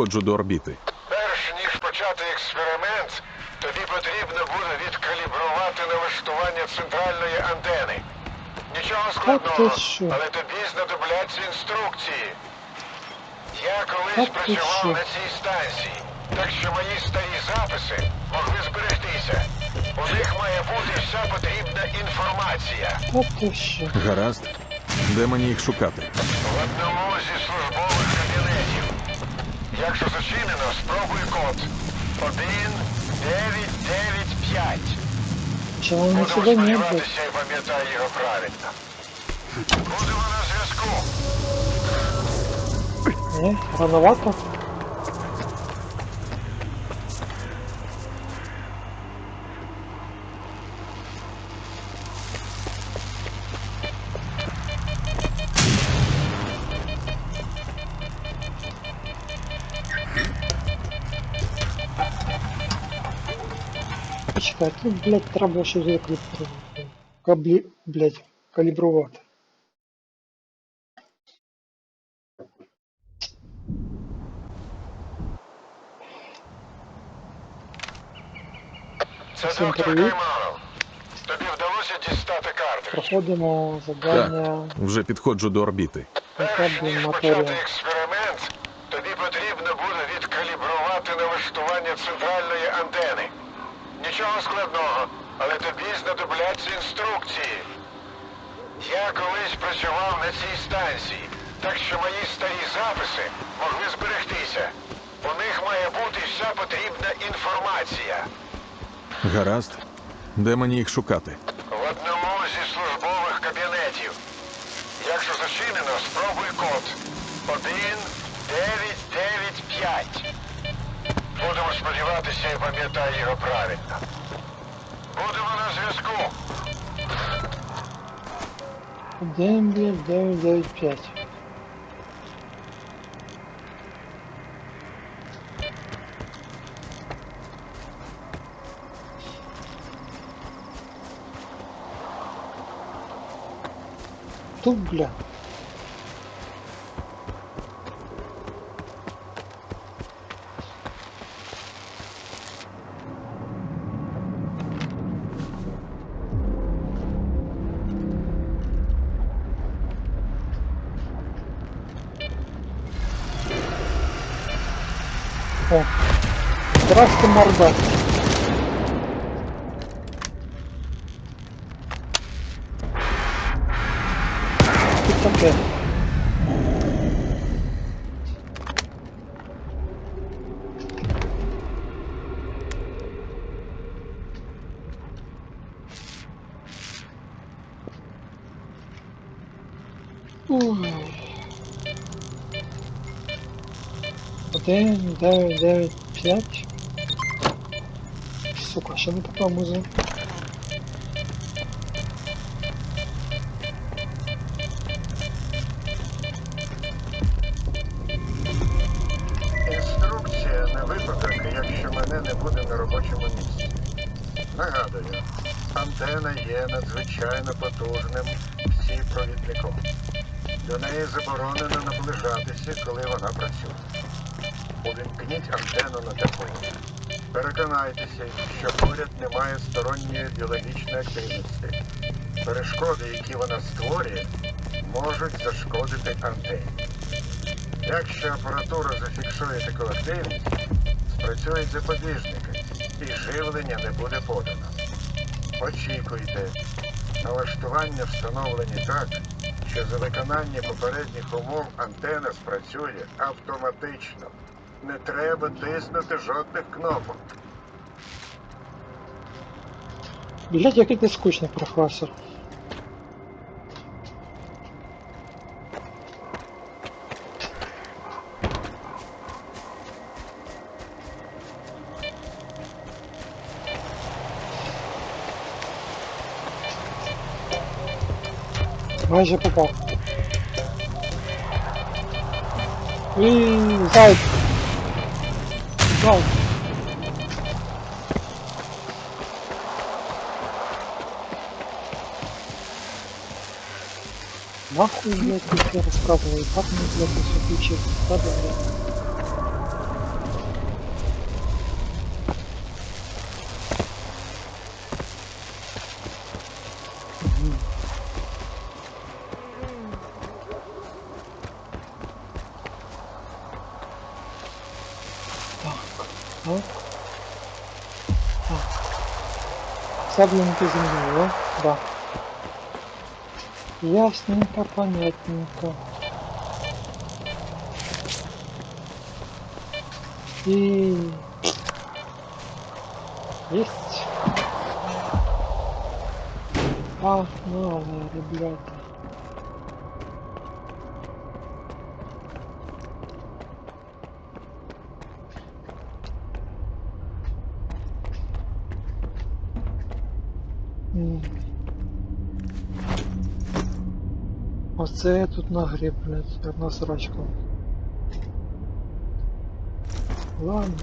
Ходжу до орбіти. Перш ніж почати експеримент, тобі потрібно буде відкалібрувати налаштування центральної антени. Нічого складного, але тобі знадобляться інструкції. Я колись Та ти працював що? на цій станції, так що мої старі записи могли зберегтися. У них має бути вся потрібна інформація. Та ти що? Гаразд. Де мені їх шукати? В одному зі службових. Якщо зачинено, спробуй код. 1995. Чому не сюди не сподіватися і пам'ятаю його правильно. Будемо на зв'язку. Ні, рановато. Почекай, тут, блядь, треба щось закалібрувати. Каблі, блядь, калібрувати. Це Всім доктор привіт. Кайманов. Тобі вдалося дістати картридж? Проходимо завдання. Вже підходжу до орбіти. Перш ніж почати експеримент, тобі потрібно буде відкалібрувати налаштування центральної антени. Нічого складного, але тобі знадобляться інструкції. Я колись працював на цій станції, так що мої старі записи могли зберегтися. У них має бути вся потрібна інформація. Гаразд. Де мені їх шукати? В одному зі службових кабінетів. Якщо зачинено, спробуй код. 1995. Будемо сподіватися і пам'ятаю його правильно. Будемо на зв'язку. 1, блядь, 9, 9, 5. Тут, бля. Здрасте, морда. Тут таке. Ой. Один, дев'ять, дев'ять, п'ять. Ще не така музика. Інструкція на випадок, якщо мене не буде на робочому місці. Нагадую, антена є надзвичайно потужним всіпровідником. До неї заборонено наближатися, коли вона працює. Увімкніть антенну на тепло. Переконайтеся, що поряд немає сторонньої біологічної активності. Перешкоди, які вона створює, можуть зашкодити антені. Якщо апаратура зафіксує таку активність, спрацюють запобіжники і живлення не буде подано. Очікуйте. Налаштування встановлені так, що за виконання попередніх умов антена спрацює автоматично. Не треба тиснути жодних кнопок. Блять, який ти скучний професор. Майже попав. І зайд. Зайд. Нахуй, блядь, я рассказываю, как мне, блядь, все включить, Надо, блядь. сабленько земли. да. Ясненько, понятненько. И есть. Ах, малые ребята. Оце я тут нагріб, блядь, одна срачка. Ладно.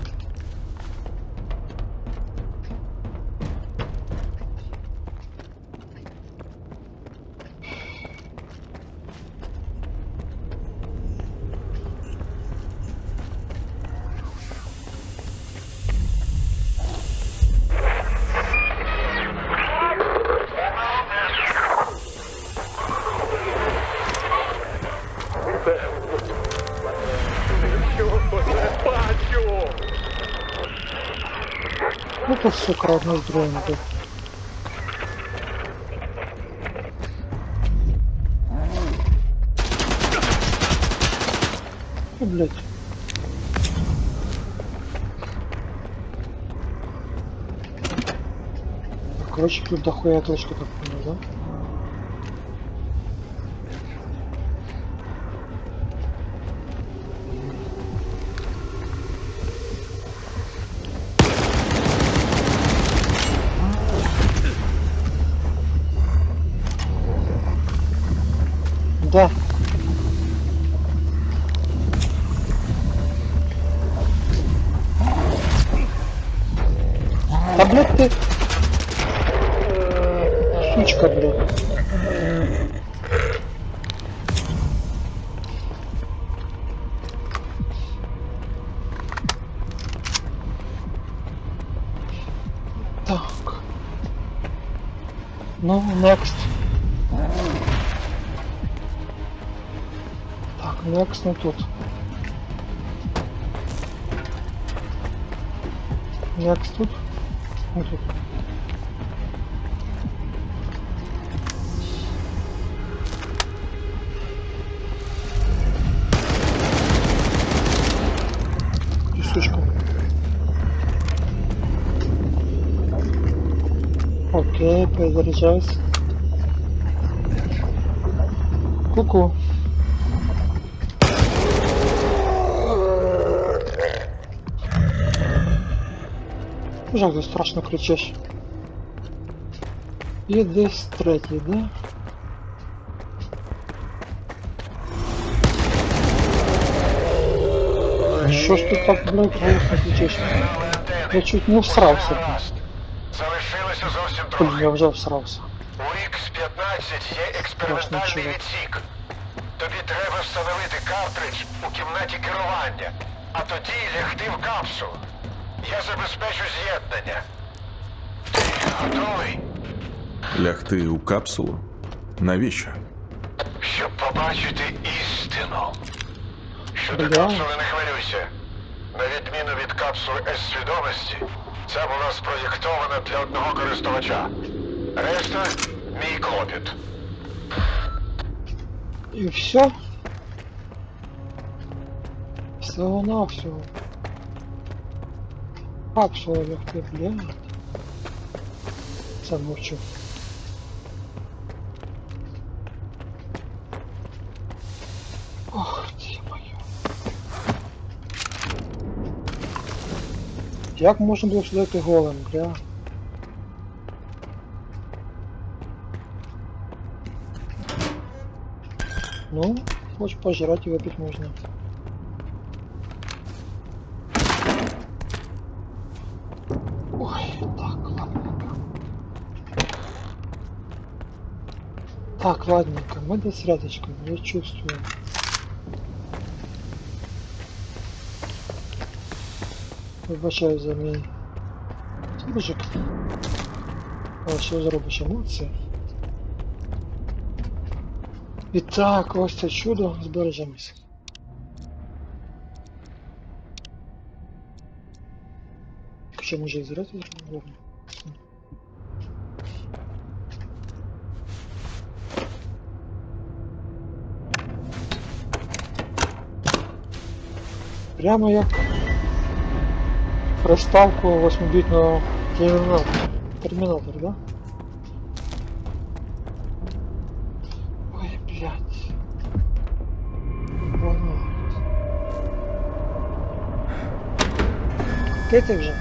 Ну то сука, одно з другим йде. Ну, блядь. Короче, тут дохуя точка так понял, да? Да. Да, блядь, ты... Сучка, блядь. Так. Ну, next. Так, next не тут. Next тут? Не тут. Сучка. Окей, перезаряжаюсь. Ку-ку. Жаль, ти страшно кричиш. І десь третій, да? Що ж ти так, блядь, голосно кричиш? Я чуть не всрався. Залишилося зовсім Блін, я трохи. вже всрався. У X-15 є експериментальний відсік. Тобі треба встановити картридж у кімнаті керування, а тоді лягти в капсулу. Я забезпечу з'єднання. Ти готовий, Лягти у капсулу? Навіщо? щоб побачити істину. Щодо Бля. капсули не хвилюйся. На відміну від капсули С-свідомості, ця була спроєктована для одного користувача. Решта мій клопіт. І все? Всього навсього. Капсула лягти, блядь. Замовчу. Ох, ти моя. Як можна було сюди йти голим, бля? Ну, хочешь пожрать и выпить можно. Так, ладненько, мы десь рядочком, я чувствую. Вибачаю за мій служик. Але що зробиш емоції? І так, ось це чудо збережемось. Вообще може і зрати зробити. Прямо як приставку 8-бітного термінатора. Термінатор, да? Ой, блядь. Воно. Ти ти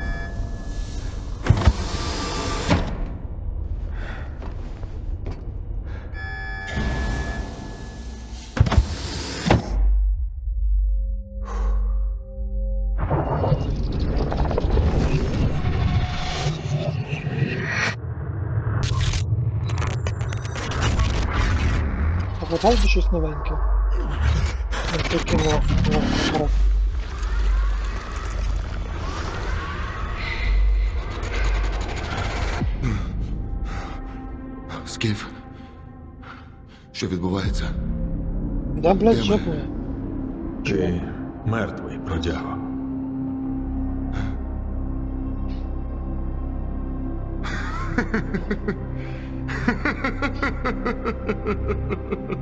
новеньке. Не тільки апарат. Скіф. Що відбувається? Да, блядь, ми? Ти мертвий, бродяго.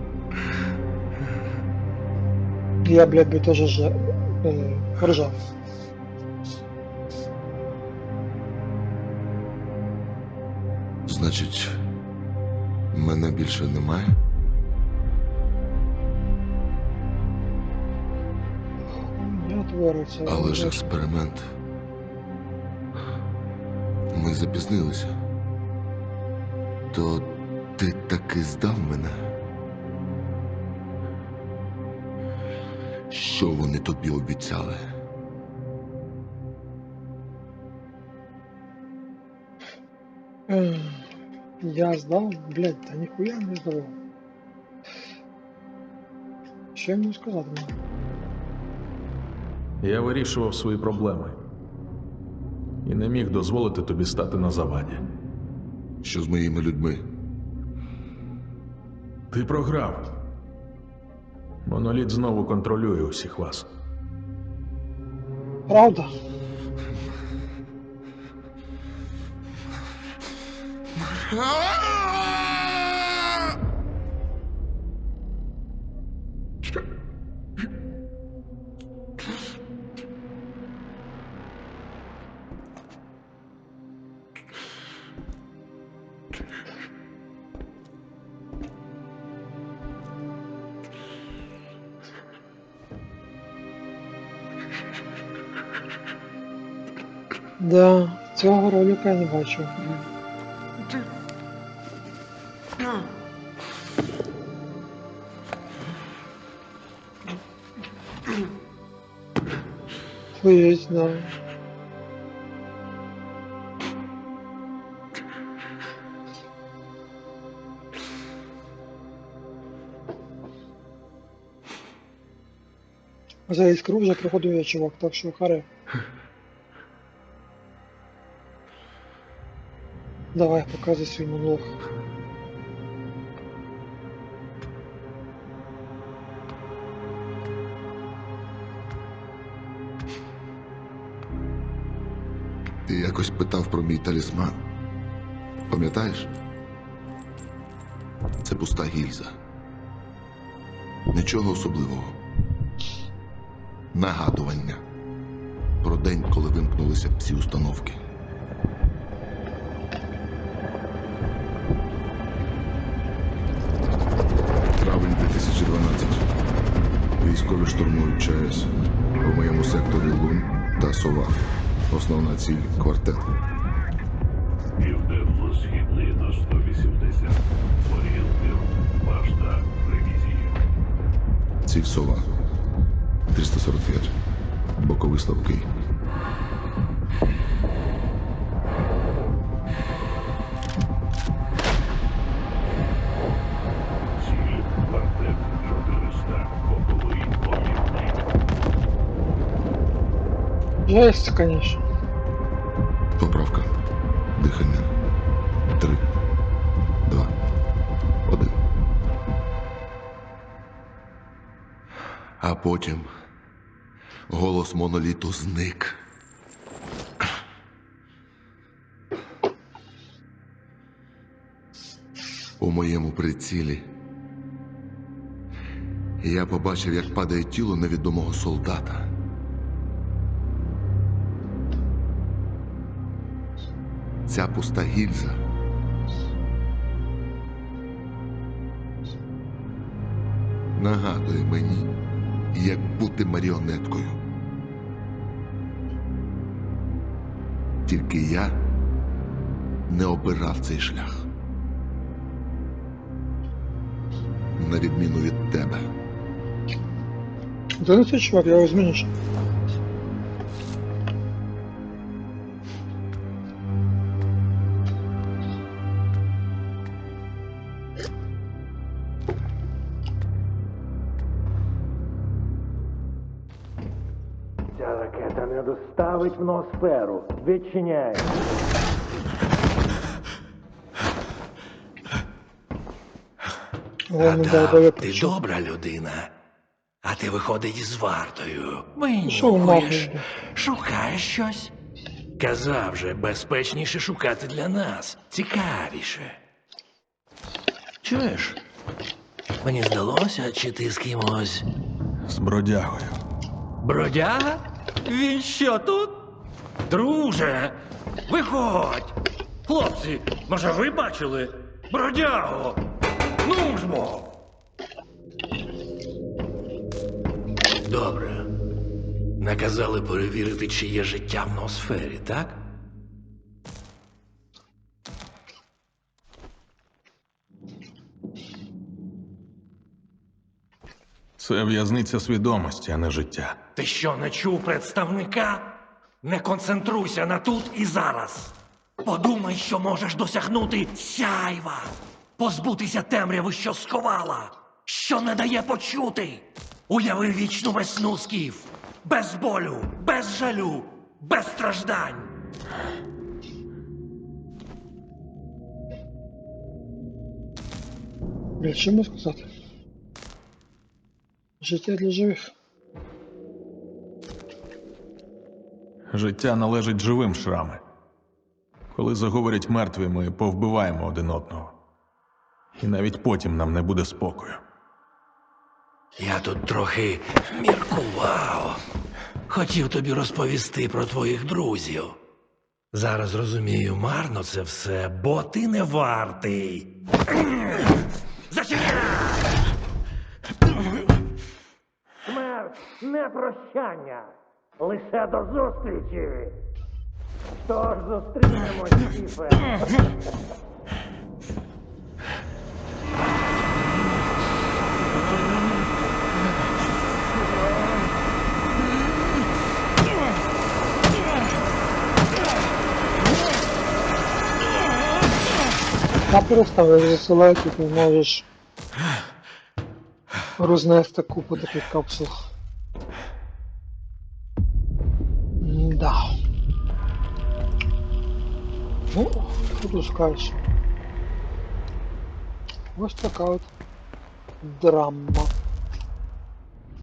Я, блядь, би теж ж, е, ржав. Значить, мене більше немає? Я твориться. Але ж експеримент. Ми запізнилися. То ти таки здав мене? Що вони тобі обіцяли? Я здав, блядь, та ніхуя не здавав. Що я можу сказати? Я вирішував свої проблеми. І не міг дозволити тобі стати на заваді. Що з моїми людьми? Ти програв. Моноліт знову контролює усіх вас. Правда? Да, цього ролика я не бачив. Хуєть, да. За іскру вже приходує чувак, так що харе. Давай, показуй свій монолог. Ти якось питав про мій талісман. Пам'ятаєш? Це пуста гільза. Нічого особливого. Нагадування про день, коли вимкнулися всі установки. Моєму та Сова. Основна ціль квартет. Південно-східний на 180. Орієнтир. Башта. Ревізії. Ціль Сова. 345. Боковий слабкий. Есть, конечно. Поправка. Дихання. Три. Два. Один. А потім голос моноліту зник. У моєму прицілі я побачив, як падає тіло невідомого солдата. Ця пуста гільза нагадує мені, як бути маріонеткою. Тільки я не обирав цей шлях. На відміну від тебе. Це не цей чувак, я його зміниш. Доставить в ноосферу. Відчиняй. Головне Адам, ти добра людина. А ти виходить із вартою. Винюхуєш, шукаєш щось. Казав же, безпечніше шукати для нас. Цікавіше. Чуєш? Мені здалося, чи ти з кимось. З бродягою. Бродяга? Він що тут? Друже, виходь! Хлопці, може ви бачили? Бродяго! Ну ж бо! Добре. Наказали перевірити, чи є життя в ноосфері, так? Це в'язниця свідомості, а не життя. Ти що, не чув представника? Не концентруйся на тут і зараз. Подумай, що можеш досягнути сяйва, позбутися темряви, що сховала, що не дає почути. Уяви вічну весну скіф, без болю, без жалю, без страждань. Що можу сказати? Життя для живих. Життя належить живим шрами. Коли заговорять мертві, ми повбиваємо один одного. І навіть потім нам не буде спокою. Я тут трохи міркував. Хотів тобі розповісти про твоїх друзів. Зараз розумію, марно це все, бо ти не вартий. Зачекай! Не прощання. Лише до зустрічі. Тож зустрінемось, Стіфе. Та перестав, я засилаю, ти можеш рознести купу таких капсул. Скажеш? Ось така от драма.